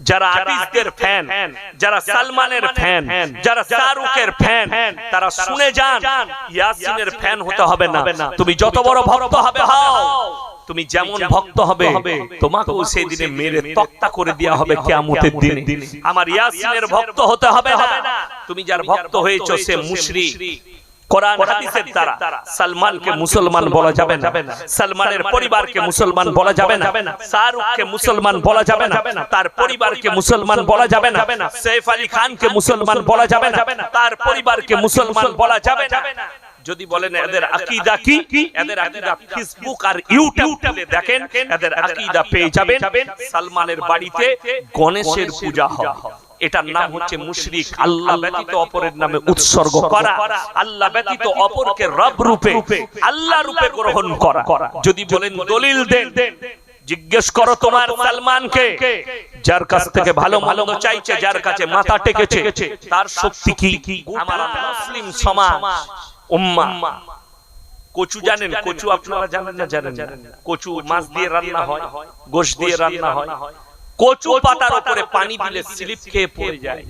যারা আর্টিস্টদের ফ্যান যারা সালমানের ফ্যান যারা শাহরুখের ফ্যান তারা শুনে যান ইয়াসিনের ফ্যান হতে হবে না। তুমি যত বড় ভক্ত হবে হও। তুমি যেমন ভক্ত হবে তোমাকেও সেই দিনে মেরে তক্তা করে দেওয়া হবে কিয়ামতের দিনে। আমার ইয়াসিনের ভক্ত হতে হবে না। তুমি যার ভক্ত হয়েছো সে মুশরিক। কোরআন হাদিসের দ্বারা সালমানকে মুসলমান বলা যাবে না সালমানের পরিবারকে মুসলমান বলা যাবে না শাহরুখকে মুসলমান বলা যাবে না তার পরিবারকে মুসলমান বলা যাবে না সৈফ আলী খানকে মুসলমান বলা যাবে না তার পরিবারকে মুসলমান বলা যাবে না যদি বলেন এদের আকীদা কি এদের আকীদা ফেসবুক আর ইউটিউবে দেখেন এদের আকীদা পেয়ে যাবেন সালমানের বাড়িতে গণেশের পূজা হয় এটার নাম হচ্ছে মুশরিক। আল্লাহ ব্যতীত অপরের নামে উৎসর্গ করা। আল্লাহ ব্যতীত অপরকে রব রূপে আল্লাহ রূপে গ্রহণ করা। যদি বলেন দলিল দেন জিজ্ঞেস করো তোমার সালমানকে। যার কাছ থেকে ভালো ভালো চাইছে যার কাছে মাথা টেকেছে তার শক্তি কি? আমার মুসলিম সমাজ। উম্মাহ কচু জানেন কচু আপনারা জানেন না জানেন না? কচু মাছ দিয়ে রান্না হয় গোশ দিয়ে রান্না হয়। কচু পাতার উপরে পানি দিলে স্লিপ খেয়ে পড়ে যায়।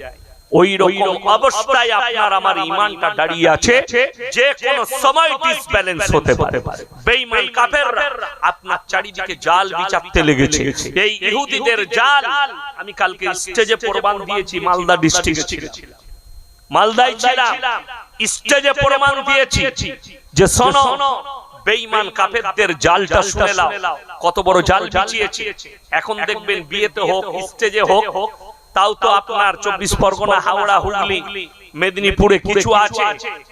ওই রকম অবস্থায় আপনার আমার ইমানটা দাঁড়িয়ে আছে যে কোন সময় ডিসব্যালেন্স হতে পারে। বেঈমান কাফেররা আপনার চারিদিকে জাল বিচারতে লেগেছে। এই ইহুদিদের জাল আমি কালকে স্টেজে প্রমাণ দিয়েছি মালদা ডিস্ট্রিক্টে মালদায় ছিলাম। স্টেজে প্রমাণ দিয়েছি যে শোনো বেঈমান কাফেরদের জালটা শুনে নাও কত বড় জাল বিছিয়েছে। এখন দেখবেন বিয়েতে হোক স্টেজে হোক তাও তো আপনার চব্বিশ পরগনা হাওড়া হুগলি মেদিনীপুরে কিছু আছে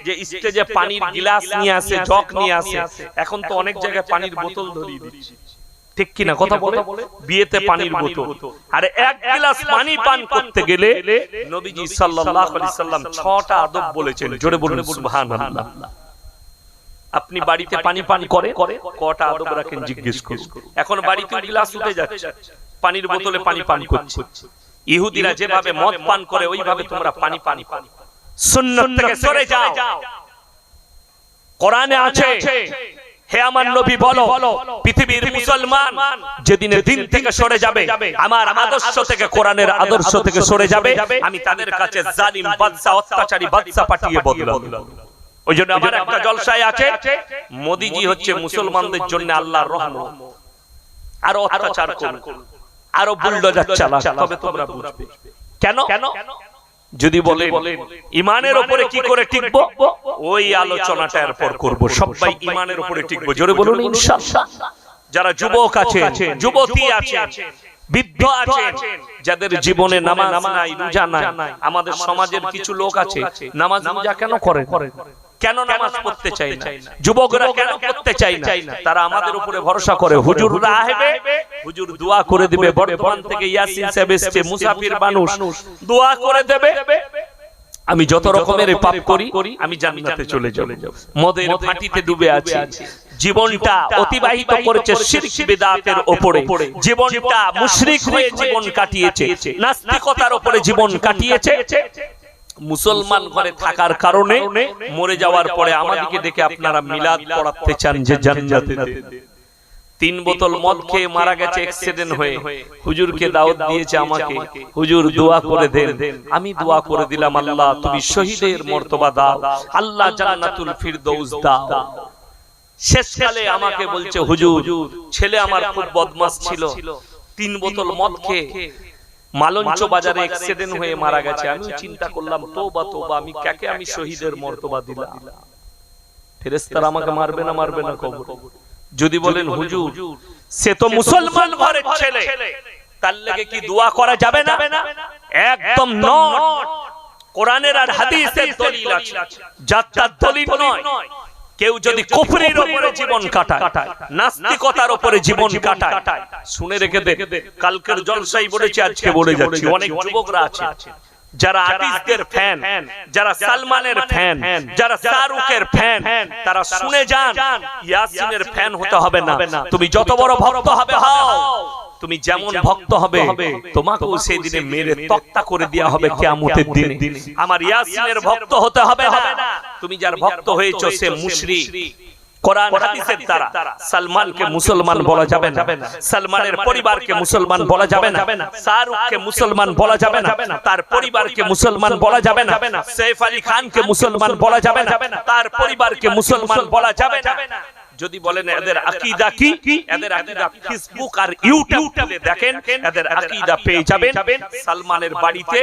যে স্টেজে পানির গিলাস নিয়ে আসে জগ নিয়ে আসে। এখন তো অনেক জায়গায় পানির বোতল ধরিয়ে দিচ্ছে। ঠিক কিনা কথা বলে? বিয়েতে পানির বোতল। আর এক গ্লাস পানি পান করতে গেলে নবীজি সাল্লাল্লাহু আলাইহি সাল্লাম ছটা আদব বলেছেন। জোরে বলুন সুবহানাল্লাহ আপনি বাড়িতে পানি পান করে কটা আদব রাখেন জিজ্ঞেস করুন। এখন বাড়িতে গ্লাস উঠে যাচ্ছে। পানির বোতলে পানি পান করছে। ইহুদিরা যেভাবে মদ পান করে ওইভাবে তোমরা পানি পানি পান সুন্নাত থেকে সরে যাও। কোরআনে আছে হে আমার নবী বলো পৃথিবীর মুসলমান যেদিনে দিন থেকে সরে যাবে আমার আদর্শ থেকে কোরআনের আদর্শ থেকে সরে যাবে। আমি তাদের কাছে জালিম বাদশা অত্যাচারী বাদশা পাঠিয়ে বদলাবো ওই জন্য আমার একটা জলসায় আছে মোদিজি হচ্ছে মুসলমানদের জন্য আল্লাহর রহমত। আরও অত্যাচার করুন আরও বুলডোজার চালা তবে তোমরা বুঝবে। কেন? কেন? যদি বলে ইমানের উপরে কি করে টিকবো? ওই আলোচনাটা এরপর করব। সবাই ইমানের উপরে টিকবো। জোরে বলুন ইনশাআল্লাহ। যারা যুবক আছে যুবতী আছে বৃদ্ধ আছে যাদের জীবনে নামাজ নাই রোজা নাই আমাদের সমাজের কিছু লোক আছে নামাজ রোজা কেন করে কেন নামাজ পড়তে চাই না? যুবকরা কেন পড়তে চাই না? তারা আমাদের উপরে ভরসা করে হুজুররা আসবে? হুজুর দোয়া করে দিবে বর্তমান থেকে ইয়াসিন সাহেব এসছে মুসাফির মানুষ। দোয়া করে দেবে? আমি যত রকমের পাপ করি আমি জান্নাতে চলে যাব। মদের ফাটিতে ডুবে আছি। জীবনটা অতিবাহিত করেছে শিরক বিদআতের উপরে জীবনটা মুশরিক হয়ে জীবন কাটিয়েছে। নাস্তিকতার উপরে জীবন কাটিয়েছে। মুসলমান ঘরে থাকার কারণে মরে যাওয়ার পরে আমাদেরকে দেখে আপনারা মিলাদ পড়াতে চান যে জান্নাতে। তিন বোতল মদ খেয়ে মারা গেছে অ্যাক্সিডেন্ট হয়ে। হুজুরকে দাওয়াত দিয়েছে আমাকে। হুজুর দোয়া করে দেন। আমি দোয়া করে দিলাম আল্লাহ তুমি শহীদের মর্তবা দাও। আল্লাহ জান্নাতুল ফিরদৌস দাও। শেষকালে আমাকে বলছে হুজুর ছেলে আমার খুব বদমাস ছিল। তিন বোতল মদ খেয়ে মালঞ্চ বাজারে অ্যাক্সিডেন্ট হয়ে মারা গেছে। আমি চিন্তা করলাম তোবা তোবা আমি কাকে আমি শহীদের মর্তবা দিলাম? ফেরেশতারা আমাকে মারবে না মারবে না কবর। যদি বলেন হুজুর সে তো মুসলমান ঘরের ছেলে। তার লেগে কি দোয়া করা যাবে না? একদম নট। কোরআনের আর হাদিসের দলিল আছে। যাত্রার দলিল নয়। কেউ যদি কুফরির উপরে জীবন কাটায় নাস্তিকতার উপরে জীবন কাটায়। শুনে রেখে দে কালকের জলসাই বলেছে আজকে বলে যাচ্ছি অনেক যুবকরা আছে। যারা আর্টিস্টদের ফ্যান যারা সালমানের ফ্যান যারা শাহরুখের ফ্যান তারা শুনে যান ইয়াসিনের ফ্যান হতে হবে না। তুমি যত বড় ভক্ত হবে হও। তুমি যেমন ভক্ত হবে তোমাকেও সেই দিনে মেরে তক্তা করে দেওয়া হবে কিয়ামতের দিনে। আমার ইয়াসিনের ভক্ত হতে হবে না। তুমি যার ভক্ত হয়েছো সে মুশরিক কোরআন হাদিসের দ্বারা সালমানকে মুসলমান বলা যাবে না সালমানের পরিবারকে মুসলমান বলা যাবে না শাহরুখকে মুসলমান বলা যাবে না তার পরিবারকে মুসলমান বলা যাবে না সৈফ আলী খানকে মুসলমান বলা যাবে না তার পরিবারকে মুসলমান বলা যাবে না যদি বলেন এদের আকীদা কি এদের আকীদা ফেসবুক আর ইউটিউবে দেখেন এদের আকীদা পেয়ে যাবেন সালমানের বাড়িতে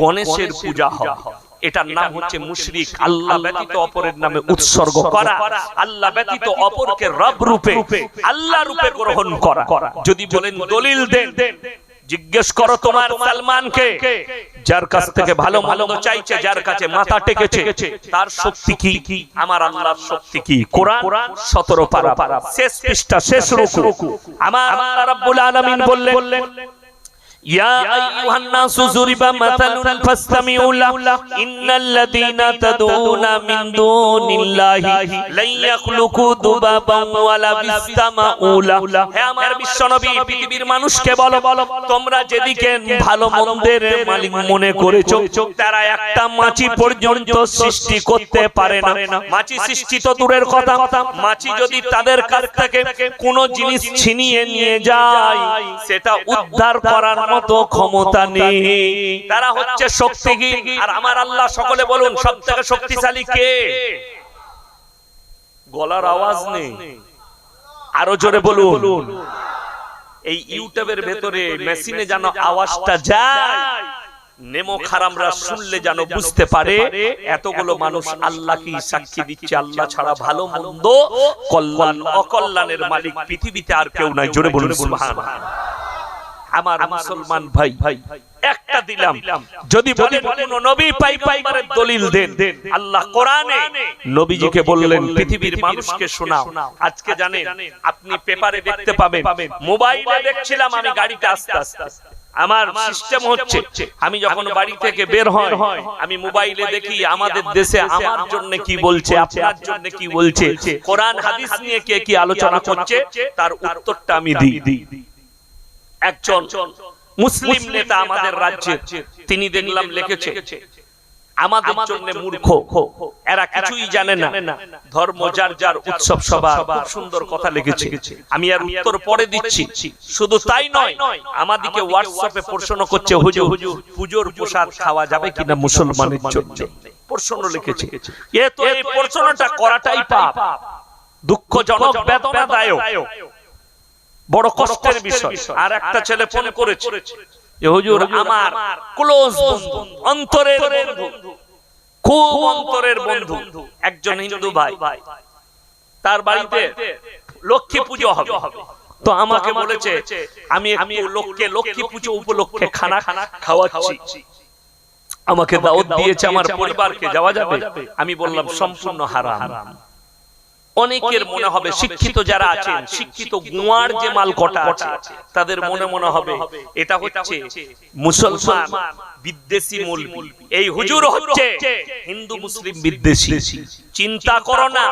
গণেশের পূজা হয় এটার নাম হচ্ছে মুশরিক। আল্লাহ ব্যতীত অপরের নামে উৎসর্গ করা। আল্লাহ ব্যতীত অপরকে রব রূপে আল্লাহ রূপে গ্রহণ করা। যদি বলেন দলিল দেন জিজ্ঞেস করো তোমার সালমানকে। যার কাছ থেকে ভালো মন্দ চাইছে যার কাছে মাথা টেকেছে তার শক্তি কি? আমার আল্লাহর শক্তি কি? কোরআন 17 পারা। শেষ পৃষ্ঠা শেষ রুকু। আমার আল্লাহ রাব্বুল আলামিন বললেন يا أيها الناس ضرب مثل فاستمعوا له إن الذين تدعون من دون الله لن يخلقوا ذبابا ولا يستمعوا له হে আমার বিশ্বনবী পৃথিবীর মানুষকে বলো তোমরা যেদিকে ভালো মন্দের মালিক মনে করেছো তারা একটা মাছি পর্যন্ত সৃষ্টি করতে পারে না মাছি সৃষ্টি তো দূরের কথা মাছি যদি তাদের কাছ থেকে কোনো জিনিস ছিনিয়ে নিয়ে যায় সেটা উদ্ধার করার মতো ক্ষমতা নেই। তারা হচ্ছে শক্তিহীন। আর আমার আল্লাহ সকলে বলুন সব থেকে শক্তিশালী কে? গলার আওয়াজ নেই। আরও জোরে বলুন। এই ইউটিউবের ভেতরে মেশিনে যেন আওয়াজটা যায় নেমো খারামরা শুনলে যেন বুঝতে পারে এতগুলো মানুষ আল্লাহ কি সাক্ষী দিচ্ছে? আল্লাহ ছাড়া ভালো মন্দ কল্যাণ অকল্যাণের মালিক পৃথিবীতে আর কেউ নাই। জোরে বলুন সুবহানাল্লাহ আমার মুসলমান ভাই ভাই একটা দিলাম। যদি বলি কোন নবী পাই পাইবারের দলিল দেন। আল্লাহ কোরআনে নবীজিকে বললেন পৃথিবীর মানুষকে শোনাও। আজকে জানেন আপনি পেপারে দেখতে পাবেন মোবাইলে দেখছিলাম আমি গাড়িতে আস্তে আস্তে। আমার সিস্টেম হচ্ছে আমি যখন বাড়ি থেকে বের হয় আমি মোবাইলে দেখি আমাদের দেশে আমার জন্য কি বলছে আপনার জন্য কি বলছে? কোরআন হাদিস নিয়ে কে কি আলোচনা করছে? তার উত্তরটা আমি দিই একজন মুসলিম নেতা আমাদের রাজ্যে তিনি দেখলাম লিখেছে আমাদের জন্য মূর্খ এরা কিছুই জানে না ধর্ম যার যার উৎসব সভা খুব সুন্দর কথা লিখেছে আমি আর উত্তর পরে দিচ্ছি শুধু তাই নয় আমাদিকে হোয়াটসঅ্যাপে প্রশ্ন করছে হুজুর পুজোর প্রসাদ খাওয়া যাবে কিনা মুসলমানের জন্য? প্রশ্ন লিখেছে। এ তো এই প্রশ্নটা করাটাই পাপ। দুঃখজনক বেদনাদায়ক। বড় কষ্টের বিষয়। আর একটা ছেলে ফোন করেছে। যে হুজুর আমার ক্লোজ বন্ধু অন্তরের বন্ধু খুব অন্তরের বন্ধু একজন হিন্দু ভাই। তার বাড়িতে লক্ষ্মী পুজো হবে। তো আমাকে বলেছে আমি আমি লোককে লক্ষ্মী পুজো উপলক্ষে খানা খানা খাওয়াচ্ছি। আমাকে দাওয়াত দিয়েছে আমার পরিবারকে যাওয়া যাবে? আমি বললাম সম্পূর্ণ হারাম। অনেকের মনে হবে শিক্ষিত যারা আছেন শিক্ষিত গুয়ার যে মাল কটা আছে তাদের মনে মনে হবে এটা হচ্ছে মুসলমান বিদ্বেষী মূল এই হুজুর হচ্ছে হিন্দু মুসলিম বিদ্বেষী। চিন্তা করো না।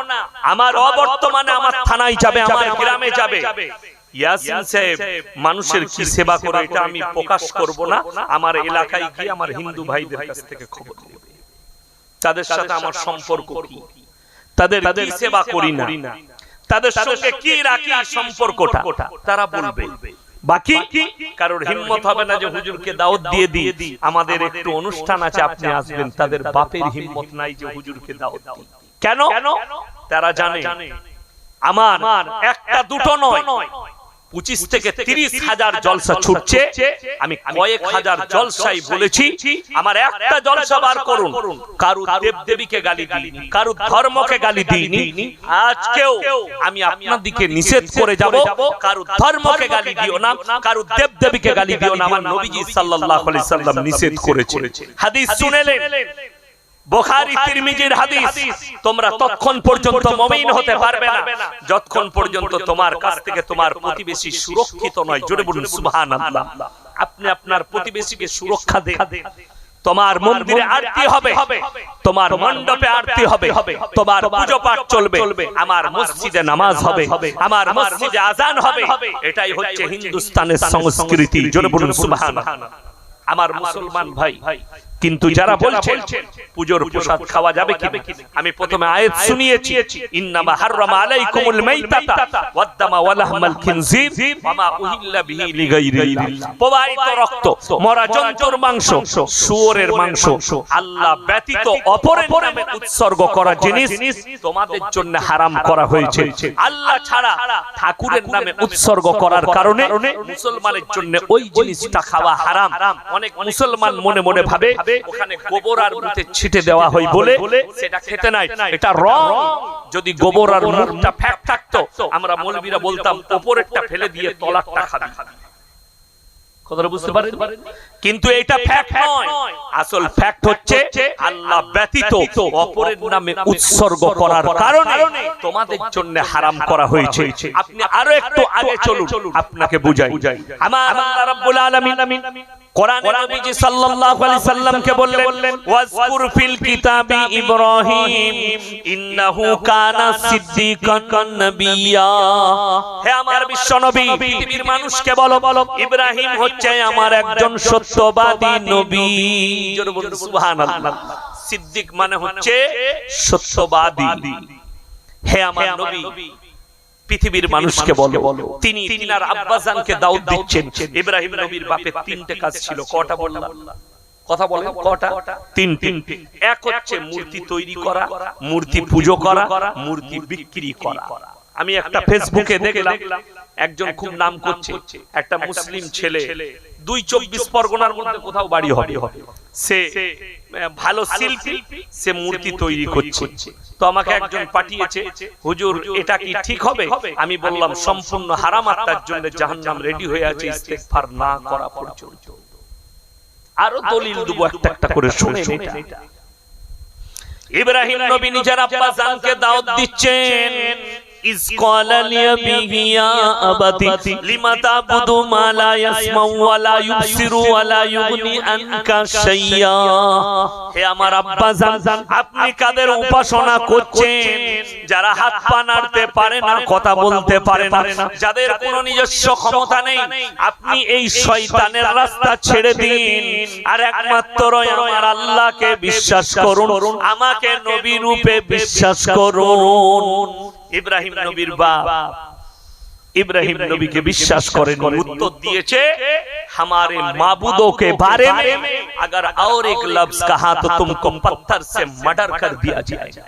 আমার অবর্তমানে আমার থানায় যাবে আমার গ্রামে যাবে। ইয়াসিন সাহেব মানুষের কি সেবা করে এটা আমি প্রকাশ করব না। আমার এলাকায় গিয়ে আমার হিন্দু ভাইদের কাছ থেকে খবর নেবে। তাদের সাথে আমার সম্পর্ক কি? তাদের তাদের সেবা করি না? তাদের সঙ্গে কি রাখি সম্পর্কটা? তারা বলবে। বাকি? কারোর হিম্মত হবে না যে হুজুরকে দাওয়াত দিয়ে দিই। আমাদের একটু অনুষ্ঠান আছে আপনি আসবেন। তাদের বাপের হিম্মত নাই যে হুজুরকে দাওয়াত দিই। কেন? তারা জানে। আমার একটা দুটো নয়। পঁচিশ থেকে তিরিশ হাজার জলসা ছুটছে। আমি কয়েক হাজার জলসাই বলেছি। আমার একটা জলসা বার করুন। কারু দেব দেবীকে গালি দিইনি। কারু ধর্মকে গালি দিইনি। আজকেও আমি আপনার দিকে নিষেধ করে যাব। কারু ধর্মকে গালি দিও না। কারু দেব দেবীকে গালি দিও না। আমার নবীজি সাল্লাল্লাহু আলাইহি সাল্লাম নিষেধ করেছে হাদিস শুনেলেন। বোখারি তিরমিজির হাদিস। তোমরা ততক্ষণ পর্যন্ত মুমিন হতে পারবে না। যতক্ষণ পর্যন্ত তোমার কাছ থেকে তোমার প্রতিবেশী সুরক্ষিত নয়। জোরে বলুন সুবহানাল্লাহ। আপনি আপনার প্রতিবেশীকে সুরক্ষা দেন। তোমার মন্দিরে আরতি হবে। তোমার মণ্ডপে আরতি হবে। তোমার পুজো পাঠ চলবে। আমার মসজিদে নামাজ হবে। আমার মসজিদে আজান হবে। এটাই হচ্ছে হিন্দুস্তানের সংস্কৃতি। জোরে বলুন সুবহানাল্লাহ। আমার মুসলমান ভাই। কিন্তু যারা বলছেন পুজোর প্রসাদ খাওয়া যাবে কি আমি প্রথমে আয়াত শুনিয়েছি ইন্নামা হাররামা আলাইকুমুল মাইতাতা ওয়াদ-দামা ওয়া লাহমাল খিনজির ওয়া মা উহিল্লা বিহি লিগাইরিল্লাহ। প্রবাহিত রক্ত মরা জন্তুর মাংস শুয়োরের মাংস। আল্লাহ ব্যতীত অপরের নামে উৎসর্গ করা জিনিস তোমাদের জন্য হারাম করা হয়েছে। আল্লাহ ছাড়া ঠাকুরের নামে উৎসর্গ করার কারণে মুসলমানের জন্য ওই জিনিসটা খাওয়া হারাম। অনেক মুসলমান মনে মনে ভাবে ওখানে গোবর আর মুখে ছিটে দেওয়া হয় বলে সেটা খেতে নাই। এটা রং। যদি গোবর আর মুখটা ফ্যাক থাকতো আমরা মৌলবীরা বলতাম উপরেরটা ফেলে দিয়ে তলারটা খাবি। কথাটা বুঝতে পারেন কিন্তু এটা ফ্যাক্ট নয়। আসল ফ্যাক্ট হচ্ছে আল্লাহ ব্যতীত অপরের নামে উৎসর্গ করার কারণে তোমাদের জন্য হারাম করা হয়েছে। আপনি আরও একটু আগে চলুন আপনাকে বুঝাই। আমার আল্লাহ রাব্বুল আলামিন কোরআনে নবীজি সাল্লাল্লাহু আলাইহি সাল্লামকে বললেন ওয়াজকুর ফিল কিতাবি ইব্রাহিম ইন্নাহু কানা সিদ্দিকান নাবিয়্যা হে আমার বিশ্বনবী পৃথিবীর মানুষকে বলো বলো ইব্রাহিম হচ্ছে আমার একজন সত্যবাদী নবী। জোরে বলুন সুবহানাল্লাহ। সিদ্দিক মানে হচ্ছে সত্যবাদী। হে আমার নবী পৃথিবীর মানুষকে বলো। তিনি তিনার আব্বাজানকে দাউদ দিচ্ছেন। ইব্রাহিম নবীর বাপের তিনটে কাজ ছিল কটা বললাম? কথা বলেন কটা? তিন তিন এক হচ্ছে মূর্তি তৈরি করা মূর্তি পুজো করা মূর্তি বিক্রি করা। আমি একটা ফেসবুকে দেখলাম। একজন খুব নাম করছে একটা মুসলিম ছেলে দুই চব্বিশ পরগনার মধ্যে কোথাও বাড়ি হবে। সে ভালো শিল্পী সে মূর্তি তৈরি করছে। তো আমাকে একজন পাঠিয়েছে হুজুর এটা কি ঠিক হবে? আমি বললাম সম্পূর্ণ হারাম আর তার জন্য জাহান্নাম রেডি হয়ে আছে ইস্তেগফার না করা পর্যন্ত। আরও দলিল দেবো একটা একটা করে শুনে ইব্রাহিম নবী নিজের আব্বা জানকে দাওয়াত দিচ্ছেন। আপনি কাদের উপাসনা করছেন? যারা হাত পা নাড়তে পারে না, কথা বলতে পারে না, যাদের কোনো নিজস্ব ক্ষমতা নেই, আপনি এই শয়তানের রাস্তা ছেড়ে দিন। আর একমাত্র আমার আল্লাহকে বিশ্বাস করুন, আমাকে নবী রূপে বিশ্বাস করুন। ইব্রাহিম নবীর বাপ इब्राहिम नबी के विश्वास करें उत्तर दिए हमारे माबूदों के बारे में अगर और एक लफ्ज कहा तो तुमको पत्थर से मर्डर कर दिया जाएगा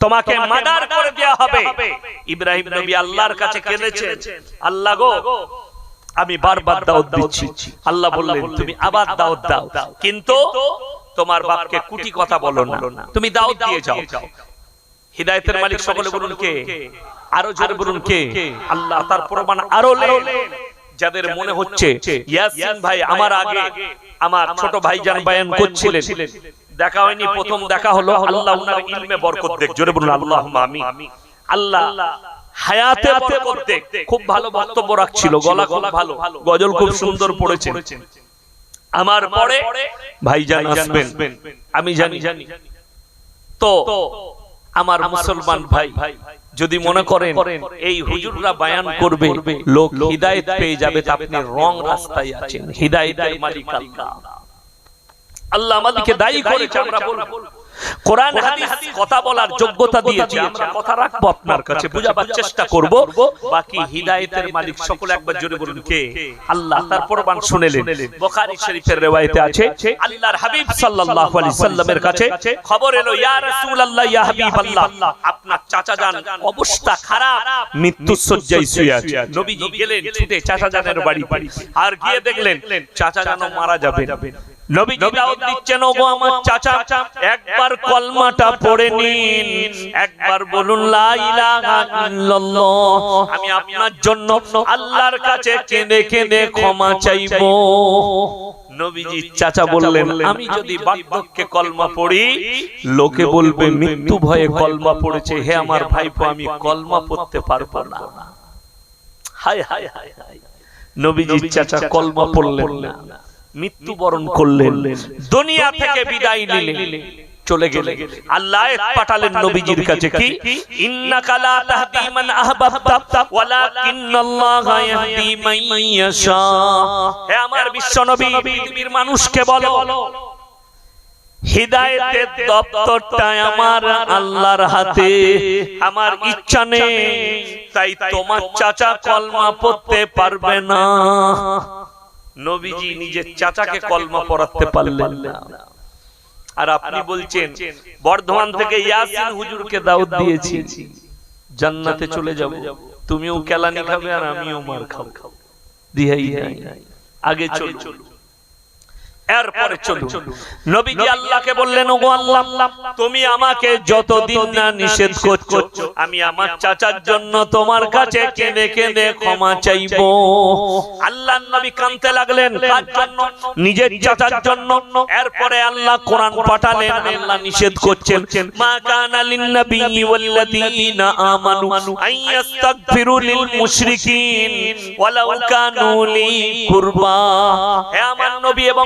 তোমাকে মার্ডার করে দেয়া হবে ইব্রাহিম নবী আল্লাহর কাছে কেঁদেছেন আল্লাহ গো আমি বারবার দাওয়াত দিচ্ছি আল্লাহ বললেন তুমি আবার দাওয়াত দাও কিন্তু তোমার বাপকে কুটি কথা বলো না তুমি দাওয়াত দিয়ে যাও হিদায়তের মালিক সকলে বলুন কে? আরও জোরে বলুন কে? আল্লাহ তার প্রমাণ আরও যাদের মনে হচ্ছে ইয়াসিন ভাই আমার আগে আমার ছোট ভাইজান বায়ান করছিলেন। দেখা হয়নি প্রথম দেখা হলো আল্লাহ উনার ইলমে বরকত দেখ। জোরে বলুন আল্লাহুম্মা আমিন। আল্লাহ হায়াতে বরকত দেখ। খুব ভালো বক্তব্য রাখছিল গলা খুব ভালো। গজল খুব সুন্দর পড়েছে আমার পরে ভাইজান আসবেন। আমি জানি। জানি। তো আমার মুসলমান ভাই যদি মনে করেন এই হুজুররা বায়ান করবে লোক হিদায়ত পেয়ে যাবে তা আপনি রং রাস্তায় আছেন হিদায়তের মালিক আল্লাহ আল্লাহ আমাদেরকে দায়ী করেছে আমরা বলব। কোরআন হাদিস কথা বলার যোগ্যতা দিয়েছে। আমরা কথা রাখব আপনার কাছে বুঝাবার চেষ্টা করব। বাকি হিদায়াতের মালিক সকলে একবার জোরে বলুন কে? আল্লাহ তার প্রমাণ শুনেলেন। বুখারী শরীফের রওয়ায়েতে আছে আল্লাহর হাবিব সাল্লাল্লাহু আলাইহি সাল্লামের কাছে খবর এলো ইয়া রাসূলুল্লাহ ইয়া হাবিবাল্লাহ আপনার চাচা জান অবস্থা খারাপ মৃত্যু শুয়ে আছে নবীজি গেলেন ছুটে চাচা জানের বাড়ি আর গিয়ে দেখলেন চাচা জানো মারা যাবে নবীজি দাওয়াত দিচ্ছেন ওগো আমার চাচা একবার কলমাটা পড়ে নিন একবার বলুন লা ইলাহা ইল্লাল্লাহ আমি আপনার জন্য আল্লাহর কাছে কেঁদে কেঁদে ক্ষমা চাইব। নবীজি চাচা বললেন আমি যদি বার্ধক্যে কলমা পড়ি লোকে বলবে মৃত্যু ভয়ে কলমা পড়েছে হে আমার ভাইপো আমি কলমা পড়তে পারব না। হায় হায় হায় হায়। চাচা কলমা পড়লেন না। মৃত্যুবরণ করলেন দুনিয়া থেকে বিদায় নিলেন চলে গেলে আল্লাহ পাঠালেন নবীজির কাছে কি? ইন্নাকা লা তাহদি মান আহবাবতা ওয়ালাকিন্নাল্লাহা ইয়াহদি মান ইয়াশা। হে আমার বিশ্ব নবী পৃথিবীর মানুষকে বলো। হৃদায়তের দপ্তরটা আমার আল্লাহর হাতে। আমার ইচ্ছা নেই। তাই তোমার চাচা কলমা পড়তে পারবে না। নবীজি নিজের চাচাকে কলমা পড়াতে পারলেন না। আর আপনি বলছেন বর্ধমান থেকে ইয়াসিন হুজুরকে দাওয়াত দিয়েছি। জান্নাতে চলে যাব। তুমিও কেলানি খাবে আর আমিও মার খাব। দিহাই আগে চলো এরপরে চলো নবীজি আল্লাহকে বললেন ওগো আল্লাহ তুমি আমাকে যতদিন না নিষেধ করছ আমি আমার চাচার জন্য তোমার কাছে কেঁদে কেঁদে ক্ষমা চাইব। আল্লাহ নবী কাঁদতে লাগলেন। কার জন্য? নিজের চাচার জন্য। এরপরে আল্লাহ কোরআন পাঠালেন আল্লাহ নিষেধ করছেন। মা কানা লিন নবী ওয়াল্লাযীনা আমানু আন ইস্তাগফিরু লিল মুশরিকিন ওয়ালাউ কানু লি কুরবা। হে আমার নবী এবং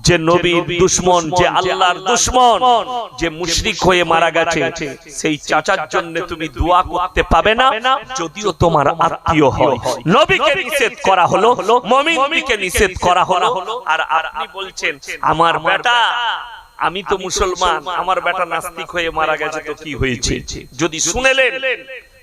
যে নবীর দুশ্মন যে আল্লাহর দুশ্মন যে মুশরিক হয়ে মারা গেছে সেই চাচার জন্য তুমি দোয়া করতে পাবে না যদিও তোমার আত্মীয় হয়। নবীকে নিষেধ করা হলো মুমিনকে নিষেধ করা হলো আর আপনি বলছেন আমার বেটা আমি তো মুসলমান আমার বেটা নাস্তিক হয়ে মারা গেছে তো কি হয়েছে? যদি শুনেলেন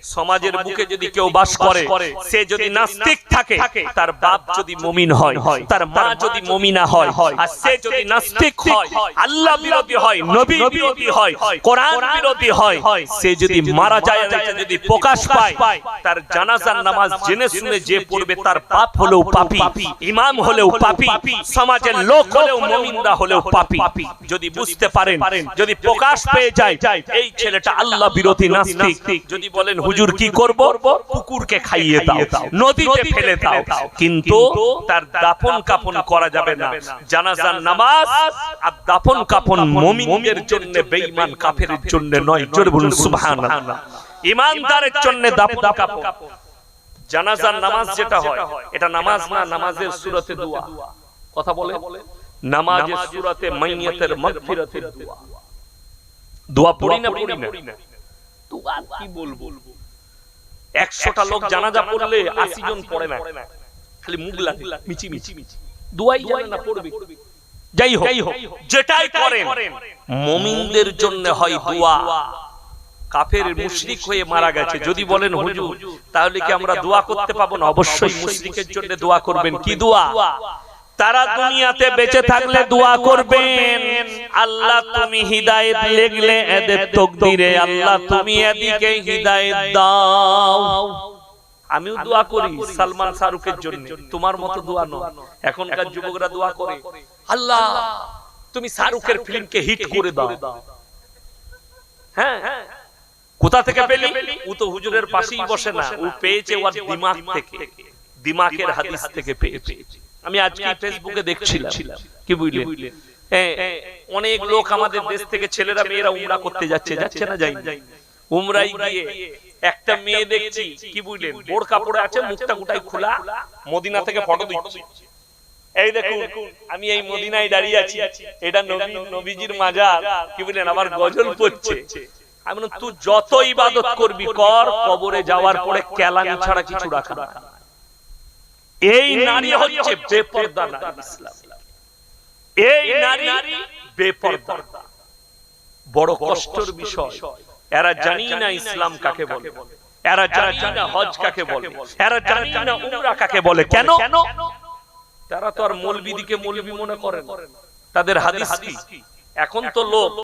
সমাজের বুকে যদি কেউ বাস করে সে যদি নাস্তিক থাকে তার বাপ যদি মুমিন হয় তার মা যদি মুমিনা হয় আর সে যদি নাস্তিক হয় আল্লাহ বিরোধী হয় নবী বিরোধী হয় কোরআন বিরোধী হয় সে যদি মারা যায় যদি প্রকাশ পায় তার জানাজার নামাজ জেনে শুনে যে পড়বে তার বাপ হলেও পাপী ইমাম হলেও পাপী সমাজের লোক হলেও মুমিনরা হলেও পাপী যদি বুঝতে পারেন যদি প্রকাশ পেয়ে যায় এই ছেলেটা আল্লাহ বিরোধী নাস্তিক যদি বলেন হুজুর কি করব? কুকুরকে খাইয়ে দাও নদীতে ফেলে দাও। কিন্তু তার দাফন কাফন করা যাবে না। জানাজার নামাজ আর দাফন কাফন মুমিনদের জন্য বেঈমান কাফেরের জন্য নয়। জোরে বলুন সুবহানাল্লাহ। ইমানদারের জন্য দাফন কাফন জানাজার নামাজ যেটা হয় এটা নামাজ না নামাজের সুরতে দোয়া। কথা বলে? নামাজের সুরতে মাইয়াতের মাগফিরাতের দোয়া। দোয়া পড়ি না? পড়ি না। দোয়া কি বলব? একশোটা লোক জানাজা পড়লে আশি জন পড়ে না। খালি মুখ লাগে মিচি মিচি দুয়াই জানে না পড়বে। যাই হোক যেটাই করেন মুমিনদের জন্য হয় দোয়া। কাফের মুশরিক হয়ে মারা গেছে। যদি বলেন হুজুর তাহলে কি আমরা দোয়া করতে পাবো না? অবশ্যই মুশরিকের জন্য দোয়া করবেন। কি দোয়া। তারা দুনিয়াতে বেঁচে থাকলে দোয়া করবেন। আল্লাহ তুমি হিদায়েত লেগলে এদের তকদিরে। আল্লাহ তুমি এদিকে হিদায়েত দাও। আমিও দোয়া করি সালমান শাহরুখের জন্য। তোমার মতো দোয়া নয়। এখনকার যুবকরা দোয়া করে। আল্লাহ তুমি শাহরুখের ফিল্মকে হিট করে দাও। হ্যাঁ কোথা থেকে পেলি? ও তো হুজুরের পাশেই বসে না। ও পেয়েছে ওর দিমাগ থেকে। দিমাগের হাদিস থেকে পেয়েছে। আমি আজকে ফেসবুকে দেখছিলাম। কি বুঝলেন অনেক লোক আমাদের দেশ থেকে ছেলেরা মেয়েরা উমরা করতে যাচ্ছে যাচ্ছে না যাই উমরাই গিয়ে একটা মেয়ে দেখছি কি বুঝলেন বোর কাপড়ে আছে মুখটা গোটাই খোলা। মদিনা থেকে ফটো দিচ্ছে। এই দেখুন আমি এই মদিনায় দাঁড়িয়ে আছি। এটা নবী নবীজির মাজার। কি বুঝলেন আমার গজল পড়ছে। আমি তুই যত ইবাদত করবি কর কবরে যাওয়ার পরে কেলানি ছাড়া কিছু রাখা না। এই নারী হচ্ছে বেপর্দা নারী এই নারী বেপর্দা। বড় কষ্টের বিষয়। এরা জানি না ইসলাম কাকে বলে। এরা জানি না হজ কাকে বলে। এরা জানি না উমরা কাকে বলে। কেন? তারা তো আর মৌলবিদিকে মৌলবি মনে করেন। তাদের হাদিস কি? এখন তো লোক